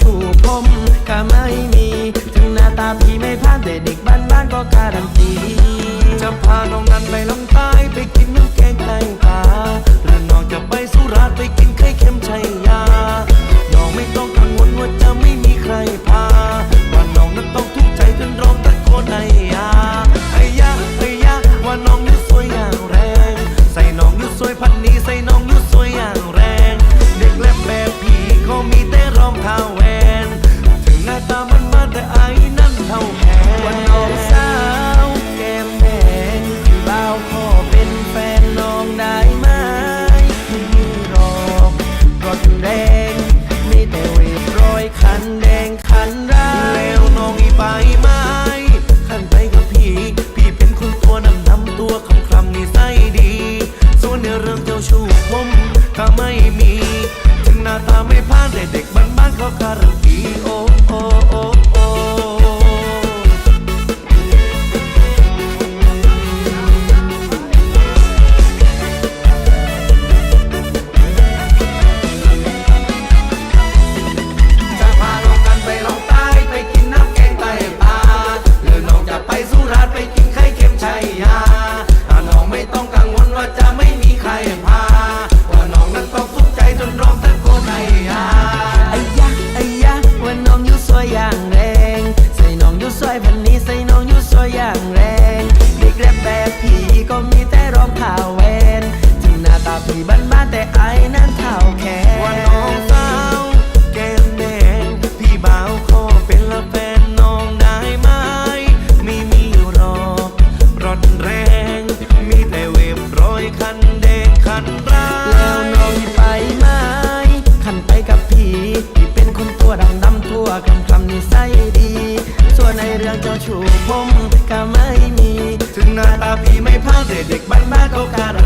ชูผมก็ไม่มี ถึงหน้าตาพี่ไม่ผ่านแต่เด็กบ้านบ้านก็การันตีจะพาน้องนั้นไปลงใต้ไปกินน้ำแกงไก่ กา để địch bánh má câu ca